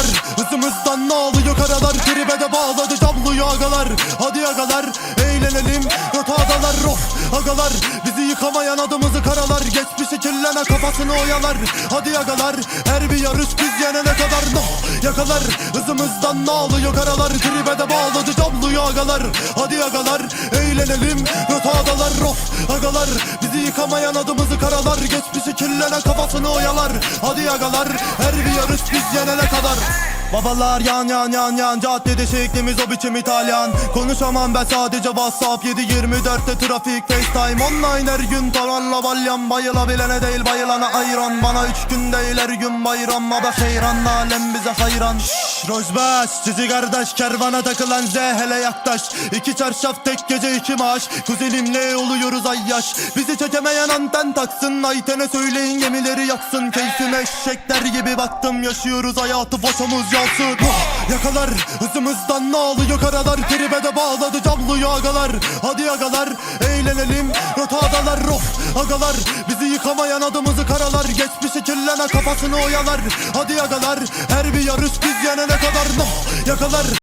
Yakalar hızımızdan ne alıyor karalar Tribe de bağladı camlıyor agalar. Hadi agalar eğlenelim. Rotadalar of agalar. Bizi yıkamayan adımızı karalar. Geçmişi kirlene kafasını oyalar. Hadi agalar her bir yarış biz yenene kadar. No Yakalar. Hızımızdan ne alıyor karalar Tribe de bağladı camlıyor agalar. Hadi agalar eğlenelim. Agalar Yıkamayan adımızı karalar Geçmişi kirlene kafasını oyalar. Hadi agalar her bir yarış biz yenene kadar Babalar yan yan yan yan. Caddede şeklimiz o biçim İtalyan. Konuşamam ben sadece Whatsapp. 7-24'te trafik FaceTime. Online her gün tavanla balyan. Bayılabilene değil bayılana ayran. Bana üç gün değil her gün bayram. Ama heyran alem bize hayran. Şşş Rojbaş Cici kardeş kervana takılan Z hele yaklaş. İki çarşaf tek gece iki maaş. Kuzenimle oluyoruz ay yaş? Bizi çekemeyen anten taksın. Ayten'e söyleyin gemileri yaksın. Keyfime eşekler gibi baktım. Yaşıyoruz hayatı başımız yansın Oh, Yakalar hızımızdan ne alıyor karalar. Tribe de bağladı camlıyor agalar Hadi agalar eğlenelim. Rotadalar of! Agalar Bizi yıkamayan adımızı karalar. Geçmişi kirlene kafasını oyalar. Hadi agalar her bir yarış biz yenene kadar. No Yakalar